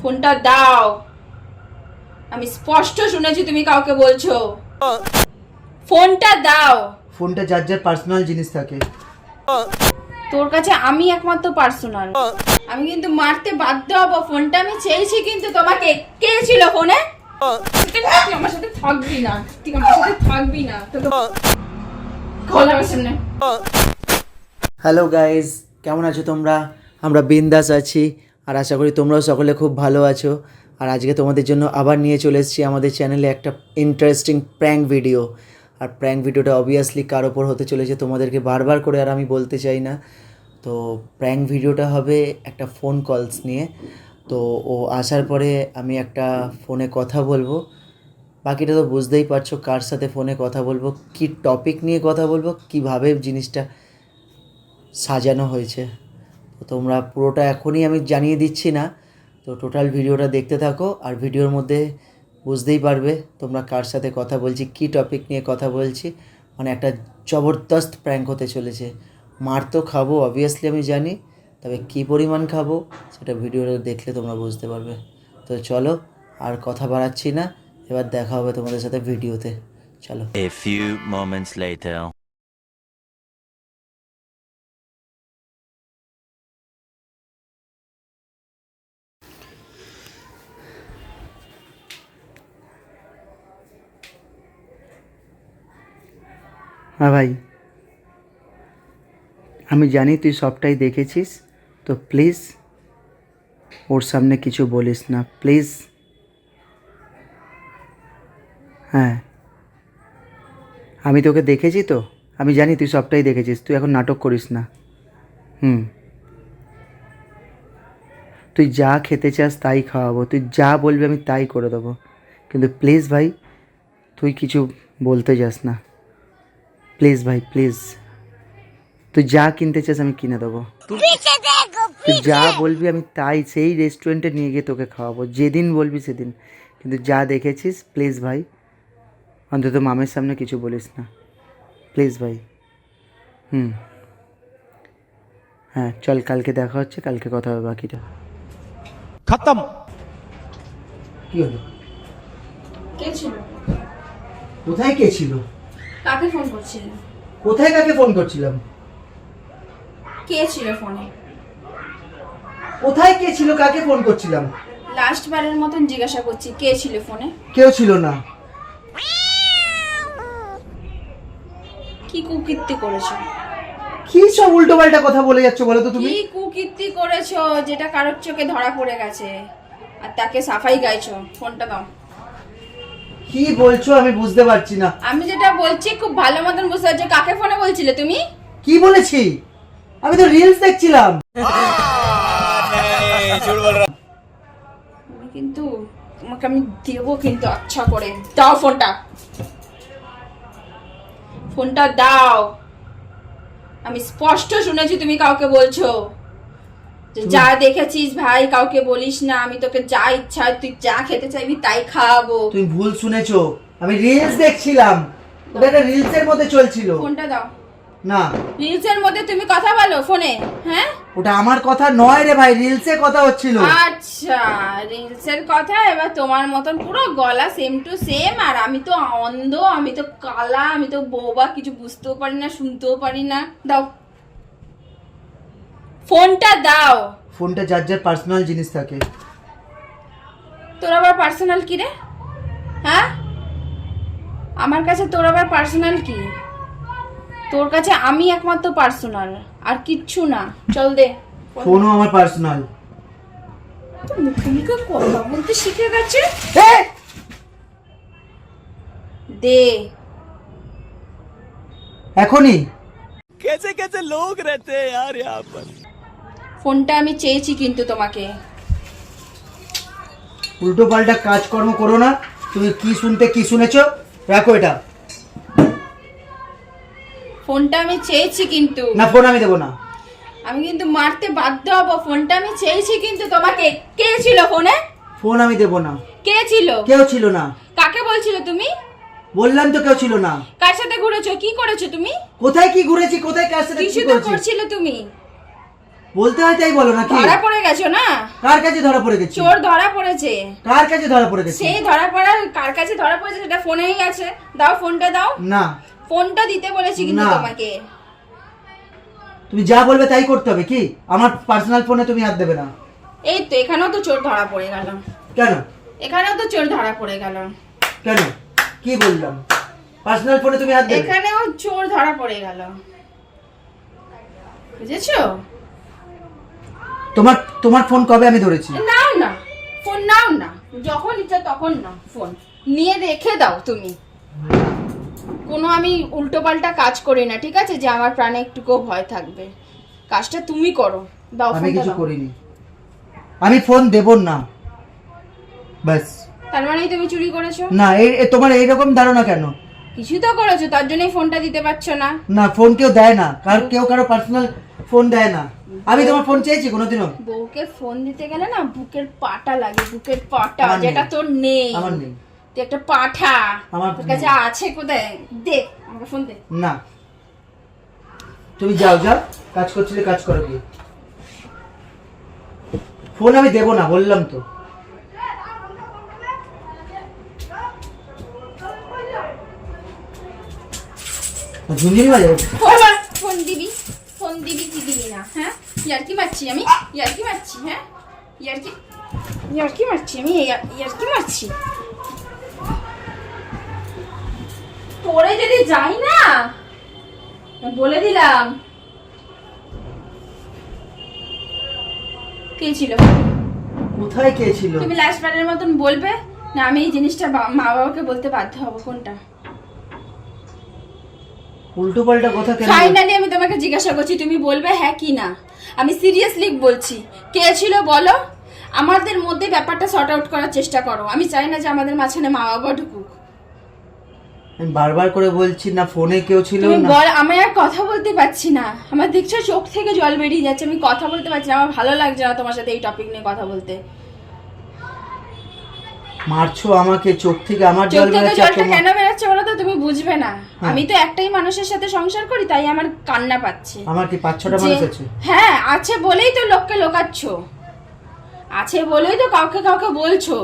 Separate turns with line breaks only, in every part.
ফোনটা দাও। আমি স্পষ্ট শুনেছি তুমি কাউকে বলছো। ফোনটা দাও।
ফোনটা যার যার পার্সোনাল জিনিস থাকে।
তোর কাছে আমি একমাত্র পার্সোনাল আমি কিন্তু মারতে বাধ্য হব। ফোনটা আমি চেয়েছি কিন্তু তোমাকে। কে ছিল ফোনে? তুই আমার সাথে থাকবি না। তুই আমার সাথে থাকবি না। তোকে খোল সামনে।
হ্যালো গাইজ কেমন আছো তোমরা? আমরা বিন্দাস আছি। আর আশা করি তোমরাও সকলে খুব ভালো আছো। আর আজকে তোমাদের জন্য আবার নিয়ে চলে এসেছি আমাদের চ্যানেলে একটা ইন্টারেস্টিং প্র্যাঙ্ক ভিডিও আর প্র্যাঙ্ক ভিডিওটা অবভিয়াসলি কার ওপর হতে চলেছে তোমাদেরকে বারবার করে আর আমি বলতে চাই না। তো প্র্যাঙ্ক ভিডিওটা হবে একটা ফোন কলস নিয়ে। তো ও আসার পরে আমি একটা ফোনে কথা বলব। বাকিটা তো বুঝতেই পারছ কার সাথে ফোনে কথা বলব, কি টপিক নিয়ে কথা বলব, কীভাবে জিনিসটা সাজানো হয়েছে। তো তোমরা পুরোটা এখনই আমি জানিয়ে দিচ্ছি না। তো টোটাল ভিডিওটা দেখতে থাকো আর ভিডিওর মধ্যে বুঝতেই পারবে তোমরা কার সাথে কথা বলছি, কি টপিক নিয়ে কথা বলছি। মানে একটা জবরদস্ত প্র্যাঙ্ক হতে চলেছে। মার তো খাব অবভিয়াসলি আমি জানি, তবে কী পরিমাণ খাব সেটা ভিডিওটা দেখলে তোমরা বুঝতে পারবে। তো চলো আর কথা বাড়াচ্ছি না, এবার দেখা হবে তোমাদের সাথে ভিডিওতে। চলো. হ্যাঁ ভাই। আমি জানি তুই সবটাই দেখেছিস, তো প্লিজ ওর সামনে কিছু বলিস না প্লিজ হ্যাঁ। আমি তোকে দেখেছি তো? আমি জানি তুই সবটাই দেখেছিস, তুই এখন নাটক করিস না। হুম। তুই যা খেতে চাস তাই খাওয়াবো, তুই যা বলবি আমি তাই করে দেবো। কিন্তু প্লিজ ভাই, তুই কিছু বলতে যাস না। প্লিজ ভাই প্লিজ তুই যা কিনতে চাস আমি কিনে দেবো। তুই যা বলবি আমি তাই সেই রেস্টুরেন্টে নিয়ে গিয়ে তোকে খাওয়াবো। যেদিন বলবি সেদিন। কিন্তু যা দেখেছিস প্লিজ ভাই। অন্তত মামের সামনে কিছু বলিস না। প্লিজ ভাই। হুম। হ্যাঁ চল কালকে দেখা হচ্ছে কালকে কথা হবে বাকিটা।
খতম।
কি হলো?
কে ছিল?
কোথায় কে ছিল?
কাকে ফোন করছিলে?
কোথায় কাকে ফোন করছিলাম?
কে ছিল ফোনে?
কোথায় কে ছিল কাকে ফোন করছিলাম?
লাস্ট বারের মতন জিজ্ঞাসা করছি কে ছিল ফোনে?
কেউ ছিল না।
কি কুকীর্তি করেছ?
কি সব উল্টো পাল্টা কথা বলে যাচ্ছ বলো তো তুমি?
কি কুকীর্তি করেছ যেটা কারোর চোখে ধরা পড়ে গেছে আর তাকে সাফাই গাইছো? ফোনটা দাও।
কি বলছো আমি বুঝতে পারছি না।
আমি যেটা বলছি খুব ভালো মতন বুঝতে পারছি। কাকে ফোনে বলছিলে তুমি?
কি বলেছি? আমি তো রিলস দেখছিলাম।
কিন্তু তোমাকে আমি দেবো কিন্তু আচ্ছা করে। দাও ফোনটা ফোনটা দাও। আমি স্পষ্ট শুনেছি তুমি কাউকে বলছো। যে দেখেছিস ভাই কাউকে বলিস না আমি তোকে যা ইচ্ছা তুই যা খেতে চাইবি তাই খাওয়াবো।
তুমি ভুল শুনেছো আমি রিলস দেখছিলাম। ওটা একটা রিলসের মধ্যে চলছিল।
ফোনটা দাও।
না।
রিলসের মধ্যে তুমি কথা বলো ফোনে হ্যাঁ?
ওটা আমার কথা নয় রে ভাই রিলসে কথা হচ্ছিল।
আচ্ছা রিলসের কথা এবার তোমার মতন পুরো গলা সেম টু সেম আর আমি তো অন্ধ আমি তো কালা আমি তো বোবা কিছু বুঝতেও পারি না শুনতেও পারি না। দাও। ফোনটা দাও
ফোনটা যার যার পার্সোনাল জিনিস থাকে
তোর আবার পার্সোনাল কি রে হ্যাঁ আমার কাছে তোর আবার পার্সোনাল কি তোর কাছে আমি একমাত্র পার্সোনাল আর কিচ্ছু না চল দে
ফোনও আমার পার্সোনাল
তো মুখে মুখে কথা বলতে শিখে গেছে দে
এখনই
कैसे कैसे लोग रहते हैं यार यहाँ पर
ফোনটা আমি চেয়েছি কিন্তু তোমাকে।
উল্টো পাল্টা কাজকর্ম করো না। তুমি কি শুনতে কি শুনেছো? রাখো এটা।
ফোনটা আমি চেয়েছি কিন্তু।
না ফোন আমি দেবো না।
আমি কিন্তু মারতে বাধ্য হব। ফোনটা আমি চেয়েছি কিন্তু তোমাকে। কে ছিল ফোনে?
ফোন আমি দেবো না।
কে ছিল?
কেউ ছিল না।
কাকে বলছিল তুমি?
বললাম তো কেউ ছিল না।
কার সাথে ঘুরেছো? কি করেছ তুমি?
কোথায় কি ঘুরেছি? কোথায় কার সাথে কি
কিছু তো
করেছি?
করছিলে তুমি?
বলতে হয় তাই বলো নাকি?
ধরা পড়ে গেছো না?
কার কাছে ধরা পড়ে গেছি?
চোর ধরা পড়েছে।
কার কাছে ধরা পড়ে গেছি?
সেই ধরা পড়ার কার কাছে ধরা পড়েছে সেটা ফোনেই আছে। দাও ফোনটা দাও।
না।
ফোনটা দিতে বলেছি কিন্তু তোমাকে।
তুমি যা বলবে তাই করতে হবে কি? আমার পার্সোনাল ফোনে তুমি হাত দেবে না।
এই তো এখানেও তো চোর ধরা পড়ে গেল।
কেন?
এখানেও তো চোর ধরা পড়ে গেল।
কেন? কি বললাম? পার্সোনাল ফোনে তুমি হাত দেবে?
এখানেও চোর ধরা পড়ে গেল। বুঝেছ?
তোমার তোমার ফোন কবে আমি ধরেছি?
নাও না ফোন নাও না যখন ইচ্ছা তখন নাও ফোন নিয়ে রেখে দাও তুমি। কোনো আমি উল্টো পাল্টা কাজ করি না ঠিক আছে? যে আমার প্রাণে একটুকুও ভয় থাকবে। কাজটা তুমি করো দাও
আমি কিছু। করিনি। আমি ফোন দেব না। ব্যাস।
তার মানেই তুমি চুরি করেছ?
না এই তোমার এইরকম ধারণা কেন?
কিছু তো করেছ তার জন্যই ফোনটা দিতে পারছ না।
না ফোন কেউ দেয় না। কার কেউ কারও পার্সোনাল ফোন দেয় না। আমি তোমার ফোন চেয়েছি কোনোদিনও।
বউকে ফোন দিতে গেলে না বুকের পাটা লাগে বুকের পাটা যেটা তোর নেই।
আমার নেই।
তুই একটা পাঠা।
আমার
কাছে আছে কোথায়? দে আমাকে ফোন দে।
না। তুমি যাও যাও। কাজ করছিলে কাজ করো কি ফোন আমি দেবো না বললাম তো। ঝুনঝুনি বাজাবো।
ফোন ফোন দিবি। দিবি কি দিবি না হ্যাঁ? ইয়ারকি মারছি আমি ইয়ারকি মারছি হ্যাঁ? ইয়ারকি ইয়ারকি মারছি আমি ইয়ারকি মারছি। পরে যদি যাই না বলে দিলাম। কে ছিল?
কোথায় কে ছিল?
তুমি লাস্ট বারের মতন বলবে না আমি এই জিনিসটা মা বাবাকে বলতে বাধ্য হব কোনটা?
উল্টো পাল্টা কথা কেন
ফাইনালি আমি তোমাকে জিজ্ঞাসা করছি তুমি বলবে হ্যাঁ কি না? আমি সিরিয়াসলি বলছি কে ছিল বলো? আমাদের মধ্যে ব্যাপারটা সর্ট আউট করার চেষ্টা করো। আমি চাই না যে আমাদের মাঝখানে মা বাবা ঢুকুক।
আমি বারবার করে বলছি না ফোনে কেউ ছিল
তুমি
না।
বল আমি আর কথা বলতে পারছি না। আমার দেখছ চোখ থেকে জল বেরিয়ে যাচ্ছে আমি কথা বলতে পারছি না। আমার ভালো লাগছে না তোমার সাথে এই টপিক নিয়ে কথা বলতে।
মারছো আমাকে চোখ থেকে আমার জল বেরোচ্ছে
জলটা
তোমার-
কেন বেরোচ্ছে বলো তো? তুমি বুঝবে না।
হ্যাঁ।
আমি তো একটাই মানুষের সাথে সংসার করি তাই আমার কান্না পাচ্ছে।
আমার কি পাঁচ ছটা মানুষ আছে?
হ্যাঁ আছে বলেই তো লোককে লোকাচ্ছ। আছে বলেই তো কাউকে কাউকে বলছো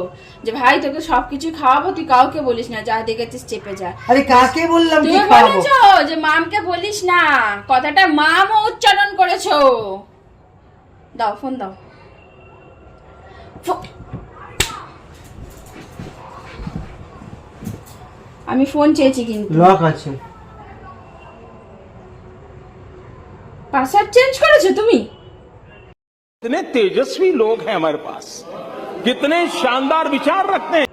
যে ভাই তোকে সবকিছু খাওয়াবো তুই কাউকে বলিস না যা দেখেছিস চেপে যা।
আরে কাকে বললাম কি
তুমি
খাওয়াবো?
বলেছ যে মামকে বলিস না। কথাটা মামও উচ্চারণ করেছ। দাও ফোন দাও। আমি ফোন চেয়েছি কিন্তু
লক আছে
পাসওয়ার্ড চেঞ্জ করেছো তুমি
कितने तेजस्वी लोग हैं हमारे पास कितने शानदार विचार रखते हैं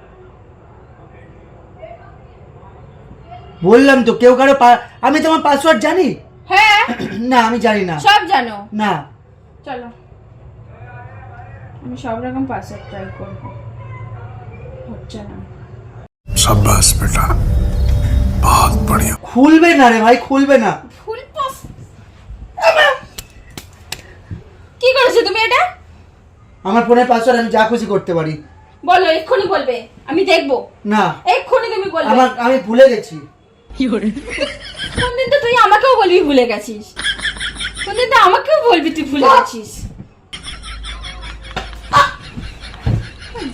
বললাম তো কেউ কারো পা- আমি তোমার পাসওয়ার্ড জানি
হ্যাঁ
না আমি জানি না
সব জানো
না
চলো আমি সব রকম পাসওয়ার্ড ট্রাই করবো হচ্ছে না
সাব্বাস বেটা বহুত বড়িয়া
খুলবে না রে ভাই খুলবে। না
কি করেছ তুমি এটা?
আমার ফোনের পাসওয়ার্ড আমি যা খুশি করতে পারি।
বলো এক্ষুনি বলবে। আমি দেখব।
না।
এক্ষুনি তুমি বলবে।
আমার আমি ভুলে গেছি। কি করে?
কোনদিন তো তুই আমাকেও বলবি ভুলে গেছিস। কোনদিন তো আমাকেও বলবি তুই ভুলে গেছিস।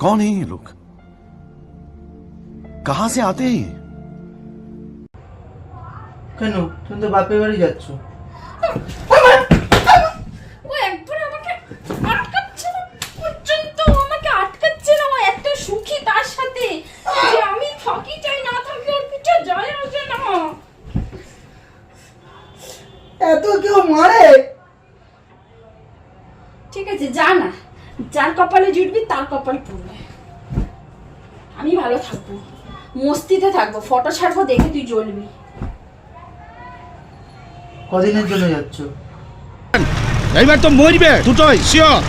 कौन है ये लोग कहां से आते हैं ये
কেন তুমি তো বাপের বাড়ি যাচ্ছ
কপালে পুরবে আমি ভালো থাকব। মস্তিতে থাকব। ফটো ছাড়বো দেখে তুই জ্বলবি।
কদিনের জন্য যাচ্ছ?
এইবার তো মরবে। দুটোই শিওর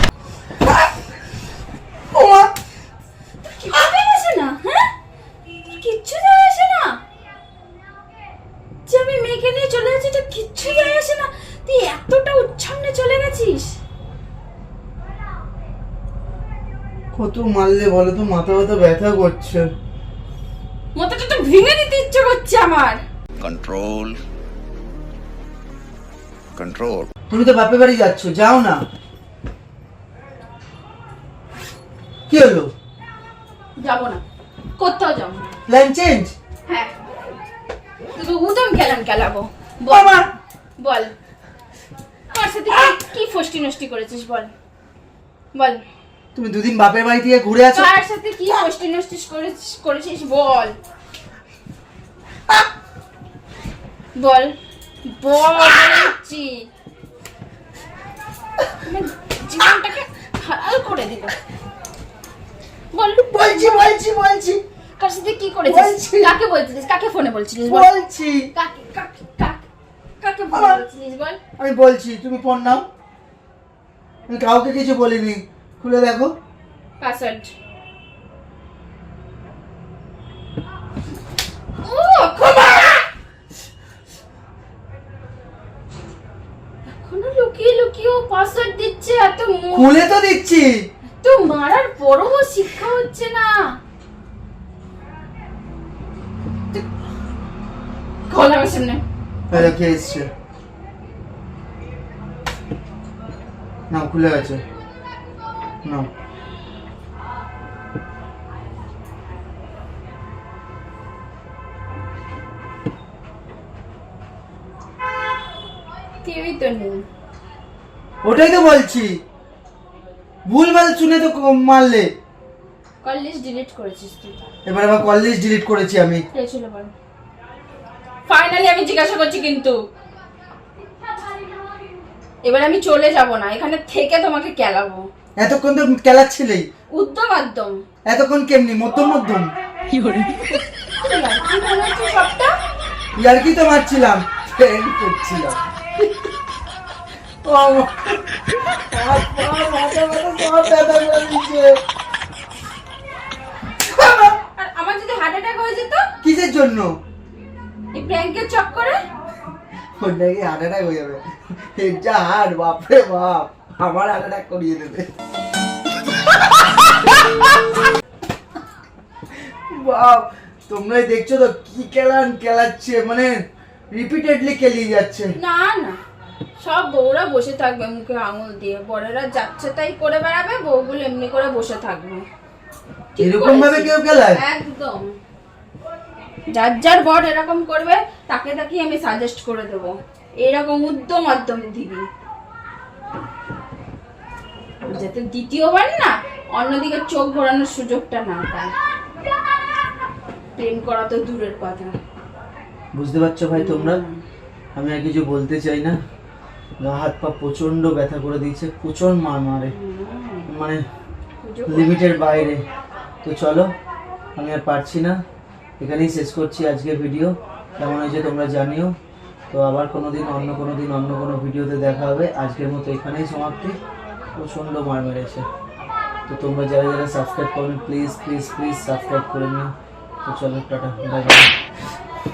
কিচ্ছু যায় আসে না হ্যাঁ তোর কিচ্ছু যায় আসে না যে আমি মেয়েকে নিয়ে চলে যাচ্ছি তো কিচ্ছু যায় আসে না তুই এতটা উচ্ছন্নে চলে গেছিস
কত একটু মারলে বলে তো মাথা ব্যথা ব্যথা করছে।
মাথাটা তো ভেঙে দিতে ইচ্ছে করছে আমার।
কন্ট্রোল কন্ট্রোল
তুমি তো বাপের বাড়ি যাচ্ছ যাও না। কি হলো?
যাব না। কোথাও যাব না।
লাইন চেঞ্জ
হ্যাঁ। তুই উদম খেলাম খেলাবো। বল। বল। আমার সাথে কি ফষ্টি নষ্টি করেছিস বল। বল।
তুমি দুদিন বাপের বাড়ি থেকে ঘুরে আছো?
কার সাথে কি ফষ্টি নষ্টি করেছিস করেছিস বল। বল বল বলছি। জীবনটাকে হাল করে দিল। বল
বলছি বলছি বলছি।
কার সাথে কি করেছিস। কাকে বলছিলিস? কাকে ফোনে বলছিস
বলছি।
কাকে কাকে কাকে
আমার-
বল?
আমি বলছি তুমি ফোন নাও। আমি কাউকে কিছু বলিনি। খুলে দেখো।
পাসওয়ার্ড লুকিয়ে লুকিয়ে পাসওয়ার্ড দিচ্ছে এত
খুলে তো দিচ্ছি।
এত মারার পরও শিক্ষা হচ্ছে না। খোলা আমার সামনে।
এই কে এসছে। নাও খুলে গেছে। নাও
কেউই তো নেই।
ওটাই তো বলছি। ভুলভাল শুনে তো ক- মারলে।
কল লিস্ট ডিলিট করেছিস তুই।
এবার আবার কল লিস্ট ডিলিট করেছি আমি।
কে ছিল বল? ফাইনালি আমি জিজ্ঞাসা করছি কিন্তু। এবার আমি চলে যাব না এখানে থেকে তোমাকে কেলাবো।
এতক্ষণ তো কেলাচ্ছিলেই।
উদ্যম একদম।
এতক্ষণ কেমনি? মধ্যম মধ্যম?
কি মনে হচ্ছে সবটা
ইয়ার কি তো মারছিলাম? ট্রেন করছিলাম। আমার করে
যদি হার্ট অ্যাটাক হয়ে যেত?
কিসের জন্য?
এই ব্র্যাঙ্কের চক্করে?
ওটাকে হার্ট অ্যাটাক হয়ে যাবে। যা হার্ট বাপরে বাপ। আমার অ্যাটাক করিয়ে দেবে। বাপ তোমরাই দেখছ তো কি কেলান কেলাচ্ছে মানে রিপিটেডলি কেলিয়ে যাচ্ছে।
না না সব বউরা বসে থাকবে মুখে আঙুল দিয়ে বড়েরা যাচ্ছে তাই করে বেড়াবে বউগুলো এমনি করে বসে থাকবে।
এরকম ভাবে কেউ কেলায়?
একদম। যার যার বর এরকম করবে তাকে তাকে আমি সাজেস্ট করে দেবো। এরকম উদ্যম মাধ্যম দিবি। যাতে দ্বিতীয়বার না অন্যদিকে চোখ ঘোরানোর সুযোগটা না পায় প্রেম করা তো দূরের কথা।
বুঝতে পারছ ভাই তোমরা? আমি আর কিছু বলতে চাই না। গা হাত পা প্রচণ্ড ব্যথা করে দিয়েছে প্রচণ্ড মার মারে। মানে লিমিটের বাইরে। তো চলো আমি আর পারছি না। এখানেই শেষ করছি আজকের ভিডিও। কেমন হয়েছে তোমরা জানিও। তো আবার কোনো দিন অন্য কোনো দিন অন্য কোনো ভিডিওতে দেখা হবে। আজকের মতো এখানেই সমাপ্তি। প্রচণ্ড মার মেরেছে। তো তোমরা যারা যারা সাবস্ক্রাইব করবে প্লিজ প্লিজ প্লিজ সাবস্ক্রাইব করে নিন তো চলো টাটা বাই বাই